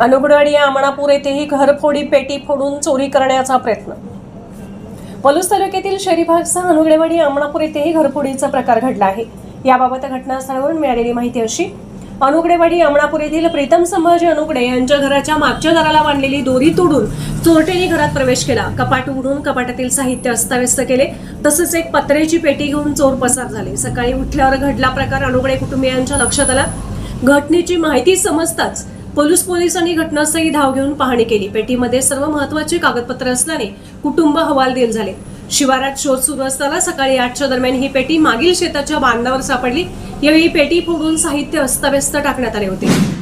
अनुगडवाडी या आमणापूर येथेही घरफोडी पेटी फोडून चोरी करण्याचा प्रयत्न. पलूस तालुक्यातील शहरी भागसह अनुगडेवाडी आमणापूर येथेही घरफोडीचा प्रकार घडला आहे. याबाबत घटनास्थळावरून मिळालेली माहिती अशी अनुगडेवाडी आमणापूर येथील प्रीतम संभाजी अनुगडे यांच्या घराच्या मागच्या दाराला बांधलेली दोरी तोडून चोरट्यांनी घरात प्रवेश केला. कपाट उघडून कपाटातील साहित्य अस्ताव्यस्त केले तसंच एक पत्र्याची पेटी घेऊन चोर पसार झाले. सकाळी उठल्यावर घडला प्रकार अनुगडे कुटुंबियांच्या लक्षात आला. घटनेची माहिती समजताच पोलीस पोलिसांनी घटनास्थळी धाव घेऊन पाहणी केली. पेटीमध्ये सर्व महत्वाची कागदपत्र असल्याने कुटुंब हवालदिल झाले. शिवारात शोध सुरू असताना सकाळी आठच्या दरम्यान ही पेटी मागील शेताच्या बांधावर सापडली. यावेळी पेटी फोडून साहित्य अस्ताव्यस्त टाकण्यात आले होते.